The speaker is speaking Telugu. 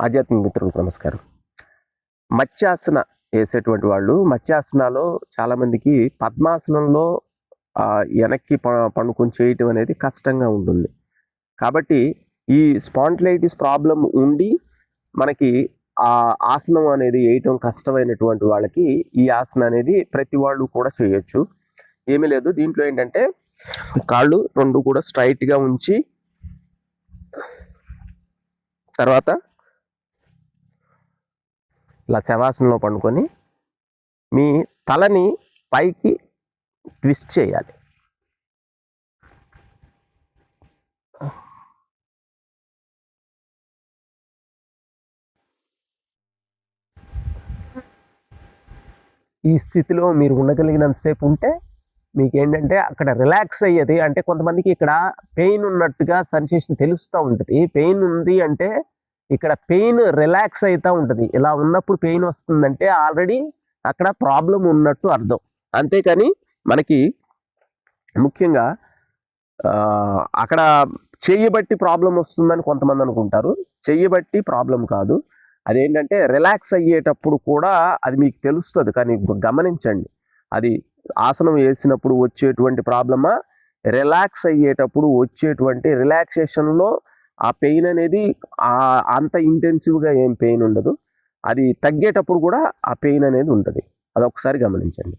ఆధ్యాత్మిక మిత్రులకు నమస్కారం. మత్స్యాసన వేసేటువంటి వాళ్ళు మత్స్యాసనాలో చాలామందికి పద్మాసనంలో వెనక్కి ప- పండుకొని చేయటం అనేది కష్టంగా ఉంటుంది. కాబట్టి ఈ స్పాంటిలైటిస్ ప్రాబ్లం ఉండి మనకి ఆ ఆసనం అనేది వేయటం కష్టమైనటువంటి వాళ్ళకి ఈ ఆసనం అనేది ప్రతి వాళ్ళు కూడా చేయొచ్చు. ఏమీ లేదు దీంట్లో ఏంటంటే కాళ్ళు రెండు కూడా స్ట్రైట్గా ఉంచి తర్వాత ఇలా శవాసనంలో పండుకొని మీ తలని పైకి ట్విస్ట్ చేయాలి. ఈ స్థితిలో మీరు ఉండగలిగినంతసేపు ఉంటే మీకు ఏంటంటే అక్కడ రిలాక్స్ అయ్యేది. అంటే కొంతమందికి ఇక్కడ పెయిన్ ఉన్నట్టుగా సెన్సేషన్ తెలుస్తూ ఉంటుంది. పెయిన్ ఉంది అంటే ఇక్కడ పెయిన్ రిలాక్స్ అవుతూ ఉంటుంది. ఇలా ఉన్నప్పుడు పెయిన్ వస్తుందంటే ఆల్రెడీ అక్కడ ప్రాబ్లం ఉన్నట్టు అర్థం. అంతేకాని మనకి ముఖ్యంగా అక్కడ అక్కడ చెయ్యబట్టి ప్రాబ్లం వస్తుందని కొంతమంది అనుకుంటారు. చెయ్యబట్టి ప్రాబ్లం కాదు. అదేంటంటే రిలాక్స్ అయ్యేటప్పుడు కూడా అది మీకు తెలుస్తుంది. కానీ గమనించండి. అది ఆసనం వేసినప్పుడు వచ్చేటువంటి ప్రాబ్లమా? రిలాక్స్ అయ్యేటప్పుడు వచ్చేటువంటి రిలాక్సేషన్లో ఆ పెయిన్ అనేది అంత ఇంటెన్సివ్గా ఏం పెయిన్ ఉండదు. అది తగ్గేటప్పుడు కూడా ఆ పెయిన్ అనేది ఉంటుంది. అది ఒకసారి గమనించండి.